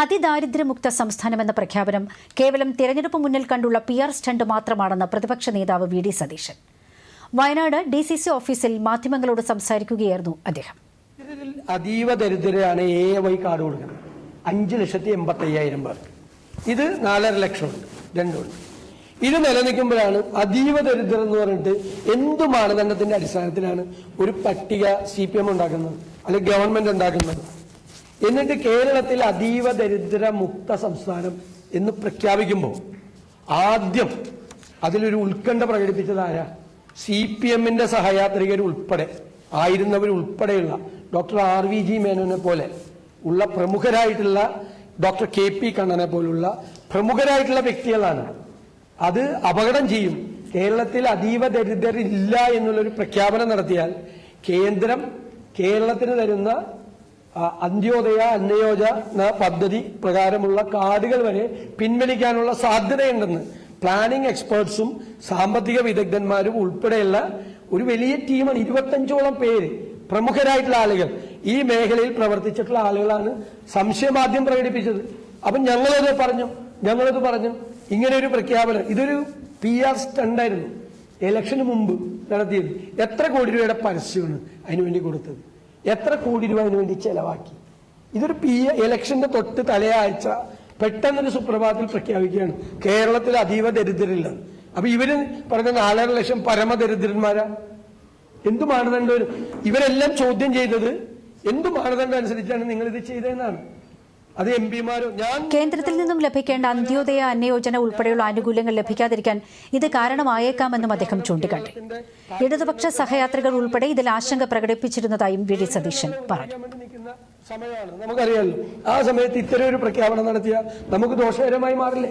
അതിദാരിദ്ര്യമുക്ത സംസ്ഥാനമെന്ന പ്രഖ്യാപനം കേവലം തിരഞ്ഞെടുപ്പ് മുന്നിൽ കണ്ടുള്ള പി ആർ സ്റ്റണ്ട് മാത്രമാണെന്ന് പ്രതിപക്ഷ നേതാവ് V D Satheesan. Wayanad D C C ഓഫീസിൽ മാധ്യമങ്ങളോട് സംസാരിക്കുകയായിരുന്നു അദ്ദേഹം. അതീവ ദരിദ്രരാണ് എ വൈ കാർഡ് കൊടുക്കുന്നത്. അഞ്ച് ലക്ഷത്തി എൺപത്തി അയ്യായിരം പേർ. ഇത് നാലര ലക്ഷമുണ്ട് രണ്ടുണ്ട്. ഇത് നിലനിൽക്കുമ്പോഴാണ് അതീവ ദരിദ്രം എന്ന് പറഞ്ഞിട്ട് എന്ത് മാനദണ്ഡത്തിന്റെ അടിസ്ഥാനത്തിലാണ് ഒരു പട്ടിക സി പി എം ഉണ്ടാക്കുന്നത് അല്ലെങ്കിൽ ഗവൺമെന്റ് ഉണ്ടാക്കുന്നത്. എന്നിട്ട് കേരളത്തിൽ അതീവ ദരിദ്ര മുക്ത സംസ്ഥാനം എന്ന് പ്രഖ്യാപിക്കുമ്പോൾ ആദ്യം അതിലൊരു ഉത്കണ്ഠ പ്രകടിപ്പിച്ചത് ആരാ? സി പി എമ്മിന്റെ സഹയാത്രികർ ഉൾപ്പെടെ ആയിരുന്നവർ ഉൾപ്പെടെയുള്ള ഡോക്ടർ ആർ വി ജി മേനോനെ പോലെ ഉള്ള പ്രമുഖരായിട്ടുള്ള ഡോക്ടർ കെ പി കണ്ണനെ പോലുള്ള പ്രമുഖരായിട്ടുള്ള വ്യക്തികളാണ്. അത് അപകടം ചെയ്യും. കേരളത്തിൽ അതീവ ദരിദ്രരില്ല എന്നുള്ളൊരു പ്രഖ്യാപനം നടത്തിയാൽ കേന്ദ്രം കേരളത്തിന് തരുന്ന അന്ത്യോദയ അന്നയോജന പദ്ധതി പ്രകാരമുള്ള കാർഡുകൾ വരെ പിൻവലിക്കാനുള്ള സാധ്യതയുണ്ടെന്ന് പ്ലാനിംഗ് എക്സ്പേർട്സും സാമ്പത്തിക വിദഗ്ധന്മാരും ഉൾപ്പെടെയുള്ള ഒരു വലിയ ടീമാണ് ഇരുപത്തഞ്ചോളം പേര് പ്രമുഖരായിട്ടുള്ള ആളുകൾ ഈ മേഖലയിൽ പ്രവർത്തിച്ചിട്ടുള്ള ആളുകളാണ് സംശയമാദ്യം പ്രകടിപ്പിച്ചത്. അപ്പം ഞങ്ങളത് പറഞ്ഞു ഞങ്ങളത് പറഞ്ഞു. ഇങ്ങനെ ഒരു പ്രഖ്യാപനം ഇതൊരു പി ആർ സ്റ്റണ്ടായിരുന്നു. ഇലക്ഷന് മുമ്പ് നടത്തിയത്. എത്ര കോടി രൂപയുടെ പരസ്യമാണ് അതിനുവേണ്ടി കൊടുത്തത്? എത്ര കോടി രൂപ അതിനു വേണ്ടി ചെലവാക്കി? ഇതൊരു പി ഇലക്ഷന്റെ തൊട്ട് തലയാഴ്ച പെട്ടെന്നൊരു സുപ്രഭാതത്തിൽ പ്രഖ്യാപിക്കുകയാണ്. കേരളത്തിൽ അതീവ ദരിദ്രരില്ല. അപ്പൊ ഇവർ പറഞ്ഞ നാലര ലക്ഷം പരമദരിദ്രന്മാരാ എന്തു മാനദണ്ഡം ഇവരെല്ലാം ചോദ്യം ചെയ്തത്? എന്തു മാനദണ്ഡം അനുസരിച്ചാണ് നിങ്ങൾ ഇത് ചെയ്തതെന്നാണ്? അത് എം പിമാരോ ഞാൻ കേന്ദ്രത്തിൽ നിന്നും ലഭിക്കേണ്ട അന്ത്യോദയ അന്യോജന ഉൾപ്പെടെയുള്ള ആനുകൂല്യങ്ങൾ ലഭിക്കാതിരിക്കാൻ ഇത് കാരണമായേക്കാമെന്നും അദ്ദേഹം ചൂണ്ടിക്കാട്ടി. ഇടതുപക്ഷ സഹയാത്രികർ ഉൾപ്പെടെ ഇതിൽ ആശങ്ക പ്രകടിപ്പിച്ചിരുന്നതായും വി ഡി സതീശൻ പറഞ്ഞു. സമയമാണ്. നമുക്കറിയാമല്ലോ ആ സമയത്ത് ഇത്തരം ഒരു പ്രഖ്യാപനം നടത്തിയാൽ നമുക്ക് ദോഷകരമായി മാറില്ലേ?